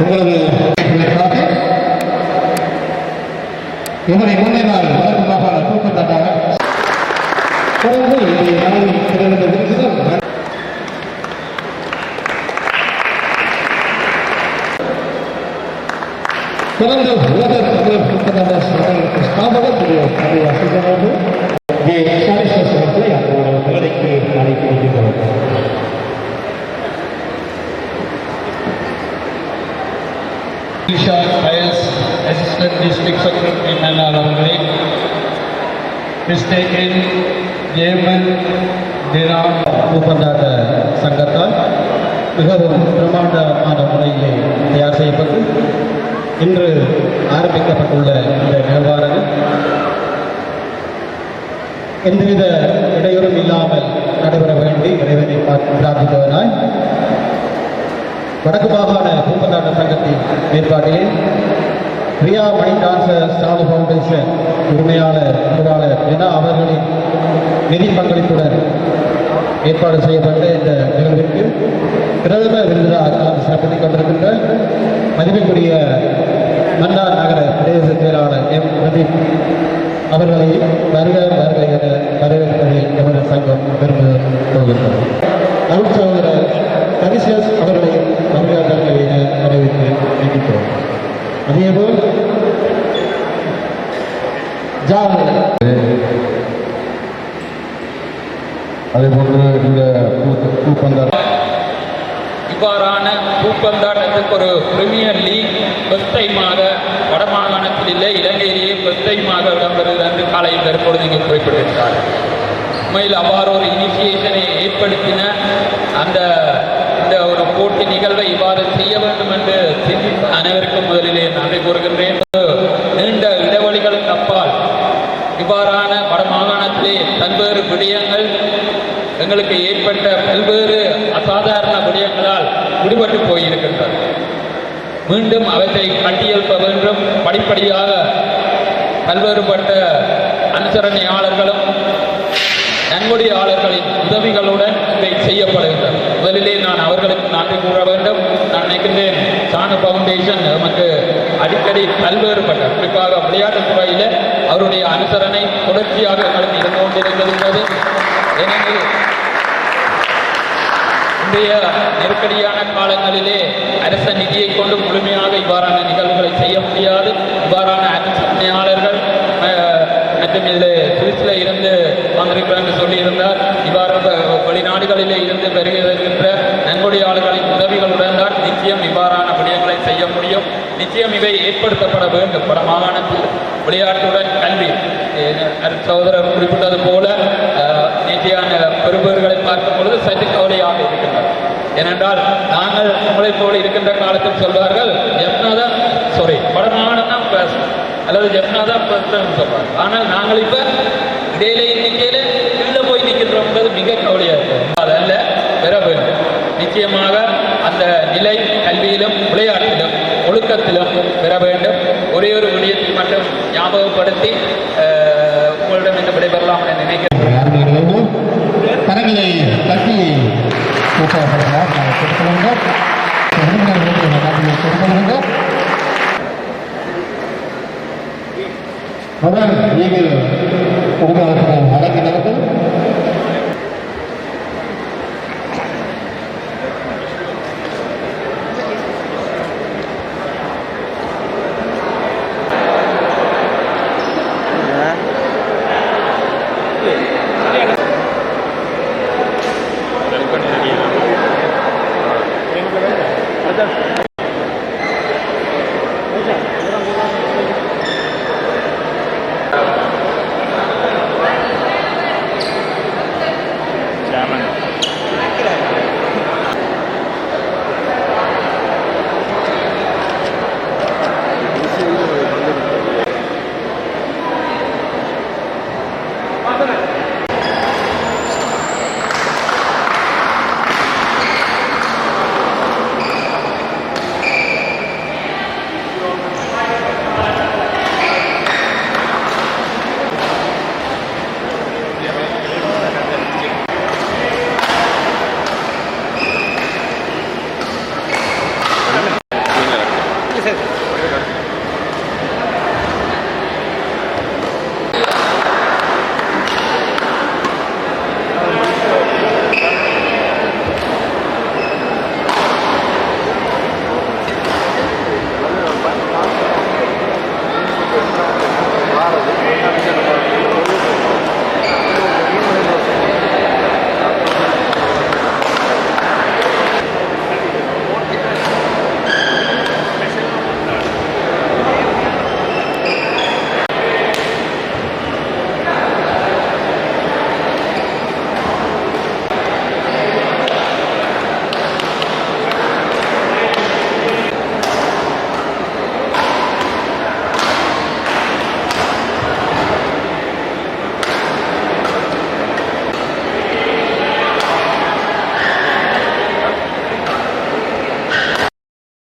Ini mulai baru, kalau bapak itu kedatangan. Kalau ini yang sedang terjadi itu, kalau itu, kita terus kita terus kita terus kita terus kita terus district secretary மேலாளர் அவர்களே மிஸ்டேக்கின் ஜேமன் தினா ஒப்பந்தாட்ட சங்கத்தால் மிகவும் பிரமாண்டமான முறையிலே தயார் செய்யப்பட்டு இன்று ஆரம்பிக்கப்பட்டுள்ள இந்த நிர்வாகம் எந்தவித இடையூறும் இல்லாமல் நடைபெற வேண்டி இறைவனை பார்த்து பிரார்த்தித்தவனாய் வடக்கு மாகாண பூம்பந்தாட்ட சங்கத்தின் ஏற்பாட்டிலே பிரியா மணி ஸ்டாலு சாலு ஃபவுண்டேஷன் உரிமையாளர் பொருளாளர் என அவர்களின் நிதி பங்களிப்புடன் ஏற்பாடு செய்யப்பட்ட இந்த நிகழ்விற்கு பிரதம விருதாக கலந்து சிறப்பித்துக் கொண்டிருக்கின்ற மதிப்புக்குரிய மன்னார் நகர பிரதேச செயலாளர் எம் பிரதீப் அவர்களை இந்த இவ்வாறான பூப்பந்தாட்டத்துக்கு ஒரு பிரீமியர் லீக் பெஸ்டைமாக இல்லை இலங்கையிலேயே பெஸ்டைமாக இடம்பெறுகிறது என்று காலையில் தற்பொழுது இங்கே குறிப்பிட்டிருக்கிறார். உண்மையில் அவ்வாறு ஒரு இனிஷியேஷனை ஏற்படுத்தின அந்த இந்த ஒரு போட்டி நிகழ்வை இவ்வாறு செய்ய வேண்டும் என்று சிந்தித்த அனைவருக்கும் முதலிலே நன்றி கூறுகின்றேன். போயிருக்கின்றது மீண்டும் அவற்றை கட்டியெழுப்ப வேண்டும். படிப்படியாக பல்வேறுபட்ட அனுசரணையாளர்களும் நன்கொடையாளர்களின் உதவிகளுடன் இதை செய்யப்படுகின்றன முதலிலே நான் அவர்களுக்கு நன்றி கூற வேண்டும். நான் நினைக்கின்றேன் சாணு ஃபவுண்டேஷன் நமக்கு அடிக்கடி பல்வேறுபட்ட குறிப்பாக விளையாட்டுத் துறையில் அவருடைய அனுசரணை தொடர்ச்சியாக எங்களுக்கு இருந்து கொண்டிருக்கிறது ஏனெனில் இன்றைய நெருக்கடியான காலங்களிலே அரச நிதியை கொண்டு முழுமையாக இவ்வாறான நிகழ்வுகளை செய்ய முடியாது. இவ்வாறான அரசாணையாளர்கள் அஹ், மற்றும் இதில் சுவிஸில் இருந்து வந்திருக்கிறாங்க சொல்லியிருந்தார். இவ்வாறு வெளிநாடுகளிலே இருந்து வருகின்ற நன்கொடையாளர்களின் உதவிகளுடன் தான் நிச்சயம் இவ்வாறான விடயங்களை செய்ய முடியும். நிச்சயம் இவை ஏற்படுத்தப்பட வேண்டும். வட மாகாணத்தில் விளையாட்டுடன் கல்வி சகோதரர் குறிப்பிட்டது போல அஹ், நேற்றையான வருபவர்களை பார்க்கும் பொழுது சற்று கவலையாக இருக்கின்றது ஏனென்றால் நாங்கள் உங்களைப் போல இருக்கின்ற காலத்தில் சொல்வார்கள் ஜெப்னா சாரி படமானதான் பேசணும். அல்லது ஜெப்னா தான் சொல்வாங்க ஆனால் நாங்கள் இப்ப இடையில எண்ணிக்கையில கீழே போய் நிற்கின்றோம்ன்றது மிக கவலையா இருக்கும் அதல்ல பெற வேண்டும். நிச்சயமாக அந்த நிலை கல்வியிலும் விளையாட்டிலும் ஒழுக்கத்திலும் பெற வேண்டும். ஒரே ஒரு விடயத்தை மட்டும் ஞாபகப்படுத்தி உங்களிடம் இன்று விடைபெறலாம் என நினைக்கிறேன். கரங்களை தட்டி உற்சாகப்படுத்தினார் நாங்கள் கொடுத்துருந்தோம் விருந்தினர்களுக்கு அவர் நீங்கள் உங்களுக்கு வழங்கினவர்கள்